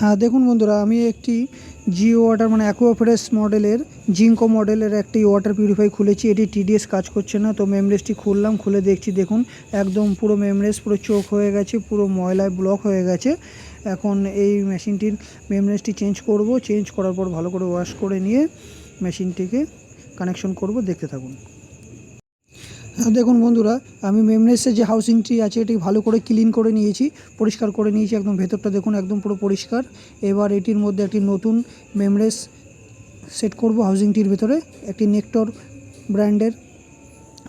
হ্যাঁ দেখুন বন্ধুরা, আমি একটি জিও ওয়াটার মানে অ্যাকোয়াফ্রেশ মডেলের জিঙ্কো মডেলের একটি ওয়াটার পিউরিফাই খুলেছি। এটি টিডিএস কাজ করছে না, তো মেমরেসটি খুললাম, খুলে দেখছি, দেখুন, একদম পুরো মেমরেস পুরো চোখ হয়ে গেছে, পুরো ময়লায় ব্লক হয়ে গেছে। এখন এই মেশিনটির মেমরেসটি চেঞ্জ করব চেঞ্জ করার পর ভালো করে ওয়াশ করে নিয়ে মেশিনটিকে কানেকশন করব, দেখতে থাকুন। দেখুন বন্ধুরা, আমি মেমরেসের যে হাউসিংটি আছে, এটি ভালো করে ক্লিন করে নিয়েছি, পরিষ্কার করে নিয়েছি, একদম ভেতরটা দেখুন একদম পুরো পরিষ্কার। এবার এটির মধ্যে একটি নতুন মেমরেস সেট করব হাউসিংটির ভেতরে, একটি নেক্টর ব্র্যান্ডের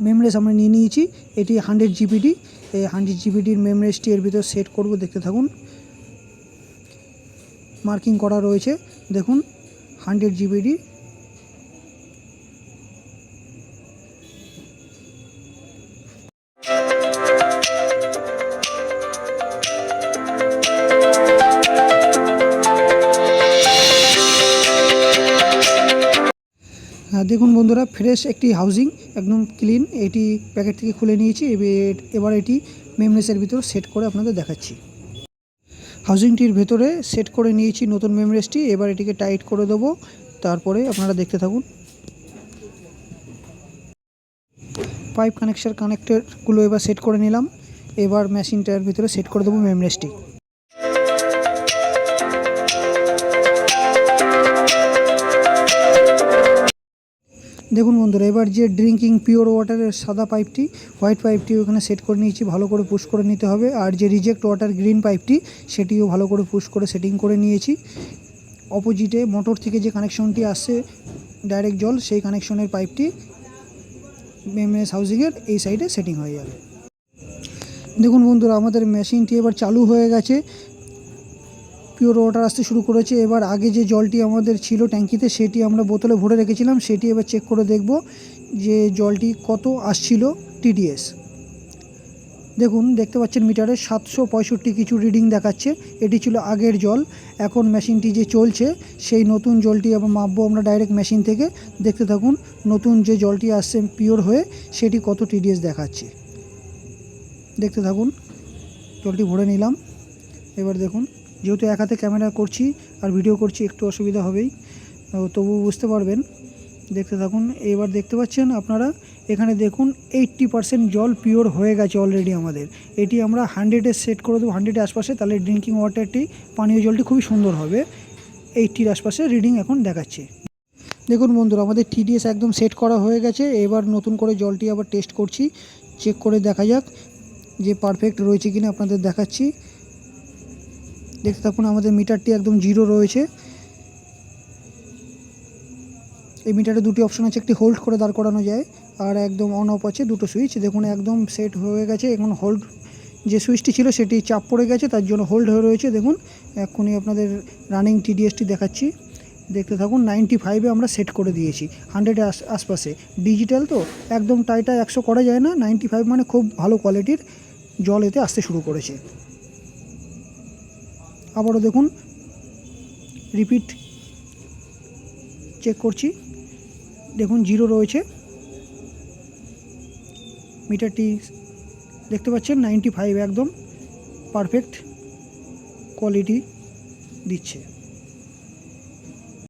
মেমরেস আমরা নিয়ে নিয়েছি, এটি হান্ড্রেড জিবিডি এই হান্ড্রেড জিবিডির মেমরেসটি এর ভিতরে সেট করব, দেখতে থাকুন। মার্কিং করা রয়েছে, দেখুন হান্ড্রেড জিবিডি দেখুন বন্ধুরা ফ্রেশ একটি হাউজিং একদম ক্লিন এটি প্যাকেট থেকে খুলে নিয়েছি, এবে- এবার এটি মেমরেসের ভিতর সেট করে আপনাদের দেখাচ্ছি। হাউজিংটির ভেতরে সেট করে নিয়েছি নতুন মেমরেসটি এবার এটিকে টাইট করে দেবো, তারপরে আপনারা দেখতে থাকুন। পাইপ কানেকশন কানেক্টরগুলো এবার সেট করে নিলাম, এবার মেশিনটার ভিতরে সেট করে দেবো মেমরেসটি দেখুন বন্ধুরা, এবার যে ড্রিঙ্কিং পিওর ওয়াটারের সাদা পাইপটি হোয়াইট পাইপটি ওখানে সেট করে নিয়েছি, ভালো করে পুশ করে নিতে হবে। আর যে রিজেক্ট ওয়াটার গ্রিন পাইপটি সেটিও ভালো করে পুশ করে সেটিং করে নিয়েছি। অপোজিটে মোটর থেকে যে কানেকশনটি আসছে ডাইরেক্ট জল, সেই কানেকশনের পাইপটি এমএস হাউজিংয়ের এই সাইডে সেটিং হয়ে যাবে। দেখুন বন্ধুরা, আমাদের মেশিনটি এবার চালু হয়ে গেছে। পিওর ওয়াটার আসতে শুরু করেছে। এবার আগে যে জলটি আমাদের ছিল ট্যাঙ্কিতে, সেটি আমরা বোতলে ভরে রেখেছিলাম। সেটি এবার চেক করে দেখব যে জলটি কত আসছিল টিডিএস দেখুন, দেখতে পাচ্ছেন মিটারে সাতশো পঁয়ষট্টি কিছু রিডিং দেখাচ্ছে। এটি ছিল আগের জল। এখন মেশিনটি যে চলছে, সেই নতুন জলটি আবার মাপবো আমরা ডাইরেক্ট মেশিন থেকে। দেখতে থাকুন, নতুন যে জলটি আসছে পিওর হয়ে, সেটি কত টিডিএস দেখাচ্ছে। দেখতে থাকুন, জলটি ভরে নিলাম। এবার দেখুন যেহেতু এক হাতে ক্যামেরা করছি আর ভিডিও করছি, একটু অসুবিধা হবেই। তবু বুঝতে পারবেন, দেখতে থাকুন। এবার দেখতে পাচ্ছেন আপনারা, এখানে দেখুন এইট্টি পারসেন্ট জল পিওর হয়ে গেছে অলরেডি আমাদের। এটি আমরা হান্ড্রেডে সেট করে দেবো হান্ড্রেডের আশপাশে, তাহলে ড্রিঙ্কিং ওয়াটারটি পানীয় জলটি খুবই সুন্দর হবে। এইটটির আশপাশে রিডিং এখন দেখাচ্ছে। দেখুন বন্ধুরা, আমাদের টিডিএস একদম সেট করা হয়ে গেছে। এবার নতুন করে জলটি আবার টেস্ট করছি চেক করে দেখা যাক যে পারফেক্ট রয়েছে কিনা আপনাদের দেখাচ্ছি। দেখতে থাকুন, আমাদের মিটারটি একদম জিরো রয়েছে। এই মিটারে দুটি অপশন আছে, একটি হোল্ড করে দাঁড় করানো যায়, আর একদম অন অফ আছে দুটো সুইচ দেখুন, একদম সেট হয়ে গেছে। এখন হোল্ড যে সুইচটি ছিল, সেটি চাপ পড়ে গেছে, তার জন্য হোল্ড হয়ে রয়েছে। দেখুন, এক্ষুনি আপনাদের রানিং টিডিএসটি দেখাচ্ছি। দেখতে থাকুন নাইনটি ফাইভে আমরা সেট করে দিয়েছি হান্ড্রেডের আশপাশে। ডিজিটাল তো একদম টাইটা একশো করা যায় না নাইনটি ফাইভ মানে খুব ভালো কোয়ালিটির জল এতে আসতে শুরু করেছে। আবারও দেখুন রিপিট চেক করছি। দেখুন জিরো রয়েছে। মিটারটি দেখতে পাচ্ছেন নাইনটি ফাইভ একদম পারফেক্ট কোয়ালিটি দিচ্ছে।